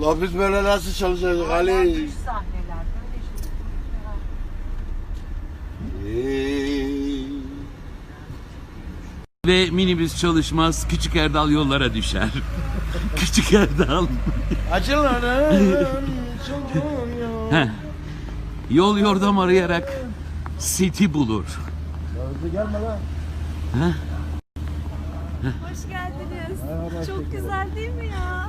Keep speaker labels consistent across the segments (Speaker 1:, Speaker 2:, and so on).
Speaker 1: La biz böyle nasıl çalışacağız Ali?
Speaker 2: Dış sahneler böyle şeyler.
Speaker 1: Ey.
Speaker 3: Ve minibüs çalışmaz, küçük Erdal yollara düşer. küçük Erdal.
Speaker 1: Açılın. Açılın.
Speaker 3: Heh. Yol yordam arayarak City bulur.
Speaker 1: Gelme lan.
Speaker 4: Hoş geldiniz. Çok güzel değil mi ya?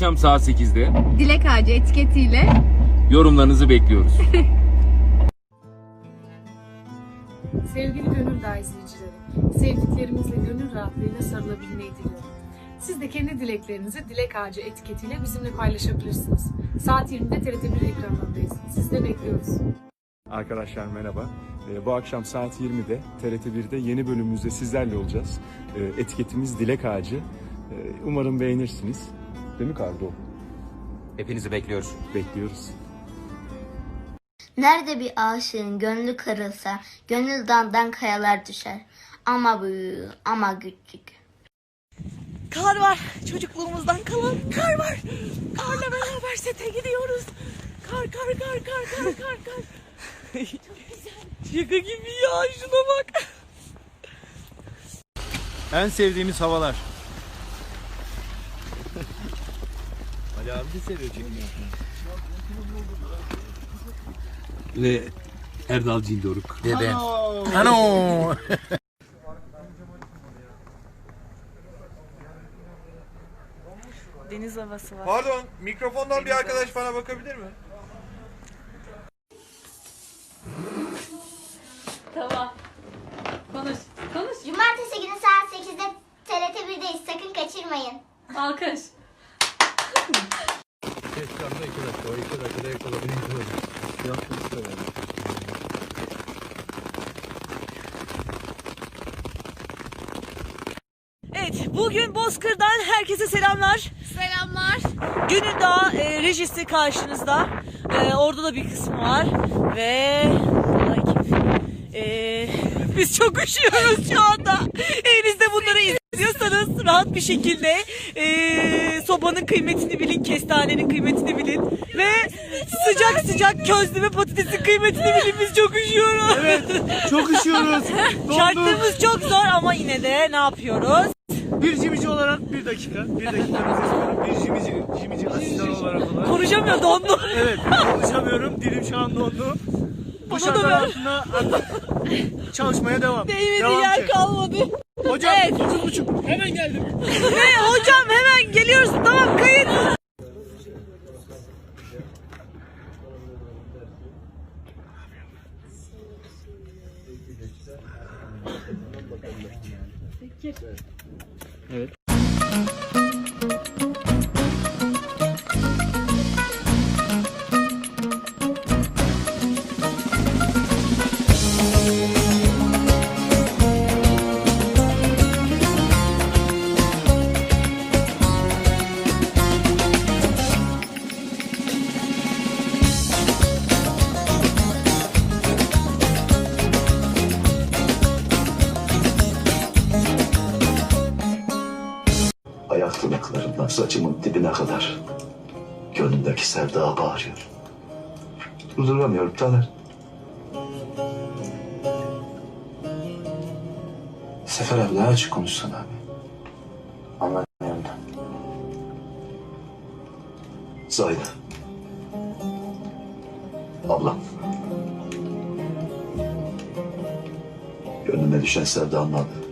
Speaker 5: akşam saat 8'de
Speaker 4: Dilek Ağacı etiketiyle
Speaker 5: yorumlarınızı bekliyoruz.
Speaker 6: Sevgili Gönül Dağı izleyicileri, sevdiklerimizle gönül rahatlığıyla sarılabilmeyi diliyorum. Siz de kendi dileklerinizi Dilek Ağacı etiketiyle bizimle paylaşabilirsiniz. Saat 20'de TRT1 ekranlarındayız. Sizi de bekliyoruz.
Speaker 7: Arkadaşlar merhaba. Ee, bu akşam saat 20'de TRT1'de yeni bölümümüzde sizlerle olacağız. Ee, etiketimiz Dilek Ağacı. Ee, umarım beğenirsiniz. Değil mi Kardo?
Speaker 5: Hepinizi bekliyoruz.
Speaker 7: Bekliyoruz.
Speaker 8: Nerede bir aşığın gönlü kırılsa, gönül dandan kayalar düşer. Ama büyük, ama küçük.
Speaker 2: Kar var. Çocukluğumuzdan kalan kar var. Karla beraber sete gidiyoruz. Kar kar kar kar kar kar kar. Şaka gibi ya şuna bak.
Speaker 1: En sevdiğimiz havalar. Seviyor çekmeyi.
Speaker 3: Ve Erdal Cindoruk.
Speaker 5: Dede.
Speaker 1: Ano.
Speaker 2: Deniz havası var.
Speaker 9: Pardon, mikrofondan bir arkadaş bana bakabilir mi?
Speaker 4: Tamam. Konuş. Konuş.
Speaker 8: Cumartesi günü saat 8'de TRT 1'deyiz. Sakın kaçırmayın.
Speaker 4: Alkış.
Speaker 2: Evet, bugün Bozkır'dan herkese selamlar.
Speaker 4: Selamlar.
Speaker 2: Gönül Dağı e, rejisi karşınızda. E, orada da bir kısmı var. Ve... E, biz çok üşüyoruz şu anda. Evinizde bunları izliyorsanız rahat bir şekilde e, sobanın kıymetini bilin, kestanenin kıymetini bilin. Ve sıcak sıcak közleme patatesin kıymetini bilin. Biz çok üşüyoruz. Evet,
Speaker 1: Çok üşüyoruz.
Speaker 2: Şartlarımız çok zor ama yine de ne yapıyoruz?
Speaker 1: Bir cimici olarak bir dakika. Bir dakikanızı istiyorum. Bir cimici, cimici asistan olarak olarak.
Speaker 2: Konuşamıyor dondu.
Speaker 1: Evet konuşamıyorum. Dilim şu an dondu. Bu
Speaker 2: Bana da
Speaker 1: şartlar
Speaker 2: ver.
Speaker 1: altında artık çalışmaya devam.
Speaker 2: Değmedi
Speaker 1: devam
Speaker 2: yer
Speaker 1: ki.
Speaker 2: kalmadı.
Speaker 1: Hocam
Speaker 2: Evet.
Speaker 1: dokuz buçuk. Hemen geldim.
Speaker 2: Ne hocam hemen geliyoruz
Speaker 10: kadar gönlümdeki sevda bağırıyor. Durduramıyorum Taner. Sefer abi daha açık konuşsana abi. Anlamıyorum da. Zahide. Ablam. Gönlüme düşen sevdanın adı.